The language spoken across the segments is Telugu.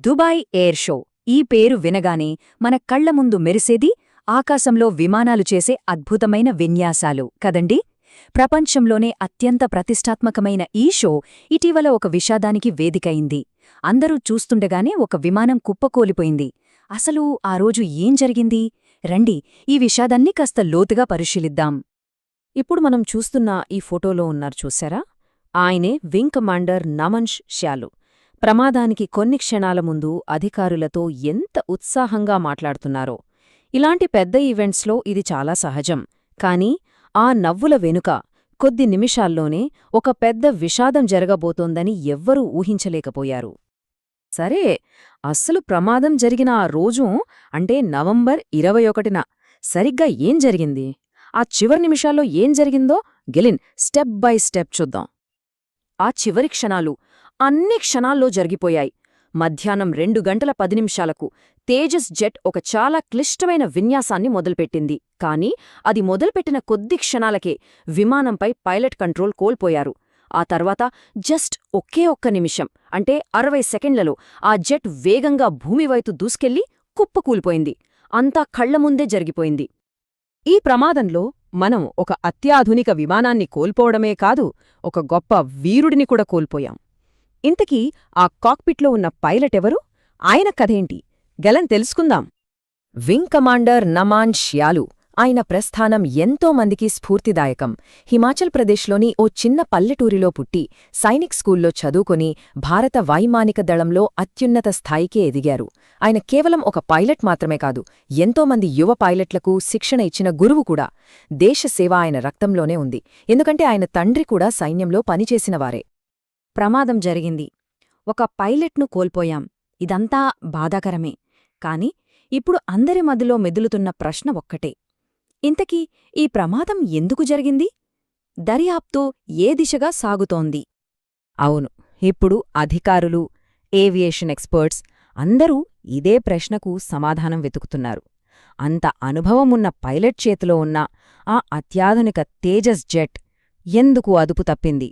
Dubai air show. ఈ పేరు వినగానే మన కళ్ళ ముందు మెరిసేది ఆకాశంలో విమానాలు చేసే అద్భుతమైన విన్యాసాలు. కదండి? ప్రపంచంలోనే అత్యంత ప్రతిష్టాత్మకమైన ఈ షో ఇటీవల ఒక విషాదానికి వేదికయింది. అందరూ చూస్తుండగానే ఒక విమానం కుప్పకూలిపోయింది. అసలు ఆ రోజు ఏం జరిగింది? రండి ఈ విషాదాన్ని కాస్త లోతుగా పరిశీలిద్దాం. ఇప్పుడు మనం చూస్తున్న ఈ ఫోటోలో ఉన్నారు చూశారా? ఆయనే వింగ్ కమాండర్ నమన్ష్ శ్యాలు. ప్రమాదానికి కొన్ని క్షణాల ముందు అధికారులతో ఎంత ఉత్సాహంగా మాట్లాడుతున్నారో. ఇలాంటి పెద్ద ఈవెంట్స్లో ఇది చాలా సహజం. కానీ ఆ నవ్వుల వెనుక కొద్ది నిమిషాల్లోనే ఒక పెద్ద విషాదం జరగబోతోందని ఎవ్వరూ ఊహించలేకపోయారు. సరే అస్సలు ప్రమాదం జరిగిన ఆ రోజు అంటే నవంబర్ ఇరవై ఒకటిన సరిగ్గా ఏం జరిగింది? ఆ చివరి నిమిషాల్లో ఏం జరిగిందో? గెలిన్ స్టెప్ బై స్టెప్ చూద్దాం. ఆ చివరి క్షణాలు అన్ని క్షణాల్లో జరిగిపోయాయి. మధ్యాహ్నం రెండు గంటల పది నిమిషాలకు తేజస్ జెట్ ఒక చాలా క్లిష్టమైన విన్యాసాన్ని మొదలుపెట్టింది. కానీ అది మొదలుపెట్టిన కొద్ది క్షణాలకే విమానంపై పైలట్ కంట్రోల్ కోల్పోయారు. ఆ తర్వాత జస్ట్ ఒకే ఒక్క నిమిషం అంటే అరవై సెకండ్లలో ఆ జెట్ వేగంగా భూమివైపు దూసుకెళ్ళి కుప్పకూలిపోయింది అంతా కళ్ళ ముందే జరిగిపోయింది. ఈ ప్రమాదంలో మనం ఒక అత్యాధునిక విమానాన్ని కోల్పోవడమే కాదు ఒక గొప్ప వీరుడిని కూడా కోల్పోయాం. ఇంతకీ ఆ కాక్పిట్లో ఉన్న పైలట్ ఎవరు ఆయన కథేంటి? గెలం తెలుసుకుందాం. Wing commander Naman Syal. ఆయన ప్రస్థానం ఎంతో మందికి స్ఫూర్తిదాయకం. హిమాచల్ ప్రదేశ్లోని ఓ చిన్న పల్లెటూరిలో పుట్టి సైనిక్ స్కూల్లో చదువుకొని భారత వైమానిక దళంలో అత్యున్నత స్థాయికే ఎదిగారు. ఆయన కేవలం ఒక పైలట్ మాత్రమే కాదు ఎంతోమంది యువ పైలట్లకు శిక్షణ ఇచ్చిన గురువు కూడా. దేశసేవ ఆయన రక్తంలోనే ఉంది. ఎందుకంటే ఆయన తండ్రి కూడా సైన్యంలో పనిచేసినవారే ప్రమాదం జరిగింది. ఒక పైలట్ను కోల్పోయాం. ఇదంతా బాధాకరమే. కాని ఇప్పుడు అందరి మదిలో మెదులుతున్న ప్రశ్న ఒక్కటే. ఇంతకీ ఈ ప్రమాదం ఎందుకు జరిగింది? దర్యాప్తు ఏ దిశగా సాగుతోంది? అవును ఇప్పుడు అధికారులు ఏవియేషన్ ఎక్స్పర్ట్స్ అందరూ ఇదే ప్రశ్నకు సమాధానం వెతుకుతున్నారు. అంత అనుభవమున్న పైలట్ చేతిలో ఉన్న ఆ అత్యాధునిక తేజస్ జెట్ ఎందుకు అదుపు తప్పింది?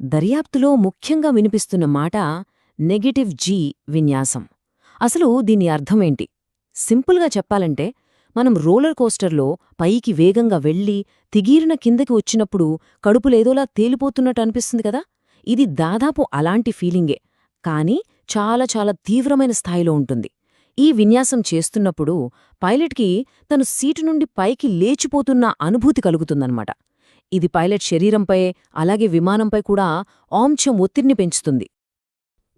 దర్యాప్తులో ముఖ్యంగా వినిపిస్తున్న మాట నెగటివ్ జీ విన్యాసం. అసలు దీని అర్థమేంటి? సింపుల్గా చెప్పాలంటే మనం రోలర్ కోస్టర్లో పైకి వేగంగా వెళ్ళి తిగీరిన కిందకి వచ్చినప్పుడు కడుపులేదోలా తేలిపోతున్నట్టు అనిపిస్తుంది కదా? ఇది దాదాపు అలాంటి ఫీలింగే. కానీ చాలా చాలా తీవ్రమైన స్థాయిలో ఉంటుంది. ఈ విన్యాసం చేస్తున్నప్పుడు పైలట్కి తను సీటు నుండి పైకి లేచిపోతున్న అనుభూతి కలుగుతుందన్నమాట. ఇది పైలట్ శరీరంపై అలాగే విమానంపై కూడా ఆంశం ఒత్తిడిని పెంచుతుంది.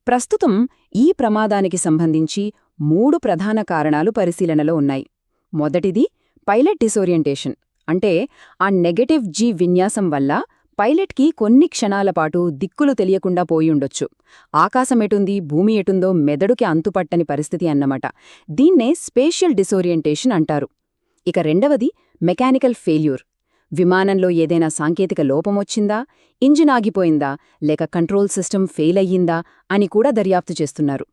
ప్రస్తుతం ఈ ప్రమాదానికి సంబంధించి మూడు ప్రధాన కారణాలు పరిశీలనలో ఉన్నాయి. మొదటిది పైలట్ డిసోరియంటేషన్. అంటే ఆ నెగటివ్ జీ విన్యాసం వల్ల పైలట్కి కొన్ని క్షణాల పాటు దిక్కులు తెలియకుండా పోయుండొచ్చు ఆకాశమెటుంది భూమి ఎటుందో మెదడుకి అంతుపట్టని పరిస్థితి అన్నమాట. దీన్నే స్పేషియల్ డిసోరియంటేషన్ అంటారు. ఇక రెండవది మెకానికల్ ఫెయిల్యూర్. విమానంలో ఏదైనా సాంకేతిక లోపమొచ్చిందా ఇంజిన్ ఆగిపోయిందా? లేక కంట్రోల్ సిస్టమ్ ఫెయిల్ అయ్యిందా? అని కూడా దర్యాప్తు చేస్తున్నారు.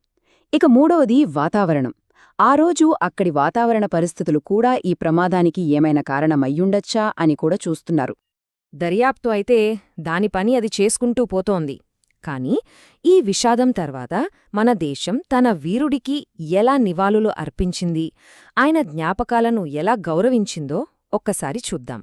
ఇక మూడవది వాతావరణం. ఆ రోజు అక్కడి వాతావరణ పరిస్థితులు కూడా ఈ ప్రమాదానికి ఏమైనా కారణమయ్యుండొచ్చా అని కూడా చూస్తున్నారు. దర్యాప్తు అయితే దాని పని అది చేసుకుంటూ పోతోంది. కాని ఈ విషాదం తర్వాత మన దేశం తన వీరుడికి ఎలా నివాళులు అర్పించింది? ఆయన జ్ఞాపకాలను ఎలా గౌరవించిందో ఒక్కసారి చూద్దాం.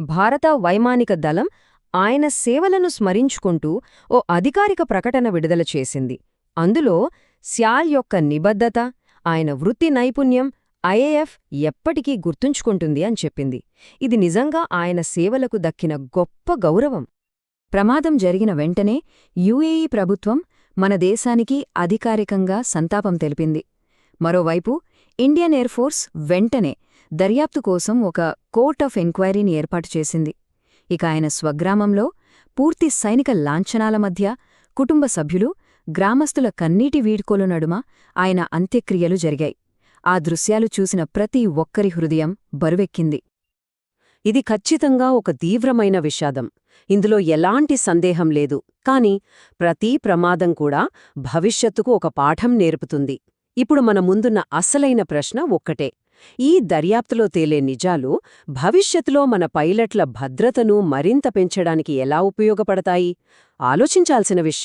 భారత వైమానిక దళం ఆయన సేవలను స్మరించుకుంటూ ఓ అధికారిక ప్రకటన విడుదల చేసింది. అందులో శ్యాల్ యొక్క నిబద్ధత ఆయన వృత్తి నైపుణ్యం ఐఏఎఫ్ ఎప్పటికీ గుర్తుంచుకుంటుంది అని చెప్పింది. ఇది నిజంగా ఆయన సేవలకు దక్కిన గొప్ప గౌరవం. ప్రమాదం జరిగిన వెంటనే యుఏఈ ప్రభుత్వం మన దేశానికి అధికారికంగా సంతాపం తెలిపింది. మరోవైపు ఇండియన్ ఎయిర్ ఫోర్స్ వెంటనే దర్యాప్తు కోసం ఒక కోర్ట్ ఆఫ్ ఎంక్వైరీని ఏర్పాటు చేసింది. ఇక ఆయన స్వగ్రామంలో పూర్తి సైనిక లాంఛనాల మధ్య కుటుంబ సభ్యులు గ్రామస్తుల కన్నీటి వీడ్కోలు నడుమ ఆయన అంత్యక్రియలు జరిగాయి. ఆ దృశ్యాలు చూసిన ప్రతి ఒక్కరి హృదయం బరువెక్కింది. ఇది ఖచ్చితంగా ఒక తీవ్రమైన విషాదం. ఇందులో ఎలాంటి సందేహం లేదు. కాని ప్రతి ప్రమాదం కూడా భవిష్యత్తుకు ఒక పాఠం నేర్పుతుంది. ఇప్పుడు మన ముందున్న అసలైన ప్రశ్న ఒక్కటే. ఈ దర్యాప్తులో తేలే నిజాలు భవిష్యత్తులో మన పైలట్ల భద్రతను మరింత పెంచడానికి ఎలా ఉపయోగపడతాయి? ఆలోచించాల్సిన విషయం.